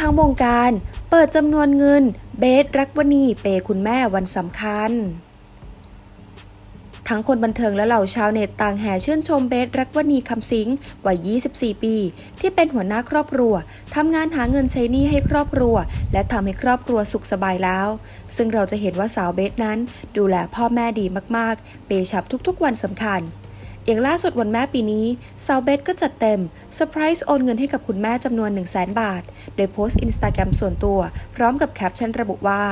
ทั้งวงการ เปิดจำนวนเงิน เบสรักวณีเปย์คุณแม่วันสำคัญ ทั้งคนบันเทิงและเหล่าชาวเน็ตต่างแห่ชื่นชมเบสรักวณีคำสิงวัย 24 ปี ที่เป็นหัวหน้าครอบครัวทำงานหาเงินใช้หนี้ให้ครอบครัว และทำให้ครอบครัวสุขสบายแล้ว ซึ่งเราจะเห็นว่าสาวเบสนั้น ดูแลพ่อแม่ดีมากๆ เปย์ฉับทุกๆ วันสำคัญ อย่างล่าสุดวันแม่ปีนี้สาวเบสก็จัดเต็มเซอร์ไพรส์โอนเงินให้กับคุณแม่จำนวน 1 0 0 0 0แบาท โดยโพสต์อินสตาแกรมส่วนตัว พร้อมกับแคปชั่นระบุว่า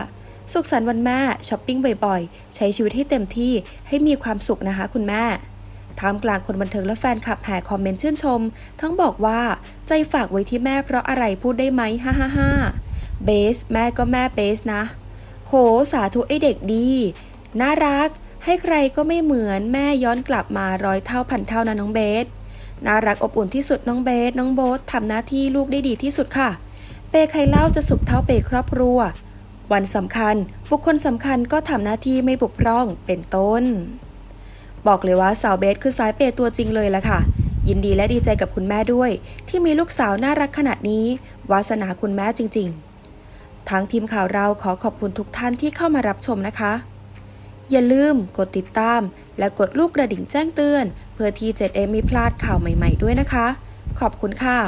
สุขสันต์วันแม่ช้อปปิ้งบ่อยๆ ใช้ชีวิตให้เต็มที่ให้มีความสุขนะคะคุณแม่ท่ามกลางคนบันเทิงและแฟนคลับแห่คอมเมนต์ชื่นชม ทั้งบอกว่าใจฝากไว้ที่แม่เพราะอะไรพูดได้ไหมฮ่าฮ่าฮ่าเบสแม่ก็แม่เบสนะ โหสาธุไอเด็กดี น่ารัก ให้ใครก็ไม่เหมือนแม่ย้อนกลับมาร้อยเท่าพันเท่านะน้องเบส น่ารักอบอุ่นที่สุดน้องเบส น้องโบ๊ททำหน้าที่ลูกได้ดีที่สุดค่ะ เปใครเล่าจะสุขเท่าเปครอบครัว วันสำคัญ บุคคลสำคัญก็ทำหน้าที่ไม่บุกพร่องเป็นต้น บอกเลยว่าสาวเบสคือสายเปตัวจริงเลยละค่ะยินดีและดีใจกับคุณแม่ด้วย ที่มีลูกสาวน่ารักขนาดนี้ วาสนาคุณแม่จริง ๆ ทางทีมข่าวเราขอขอบคุณทุกท่านที่เข้ามารับชมนะคะ อย่าลืมกดติดตาม และกดลูกกระดิ่งแจ้งเตือน เพื่อที่จะได้ไม่พลาดข่าวใหม่ๆด้วยนะคะ ขอบคุณค่ะ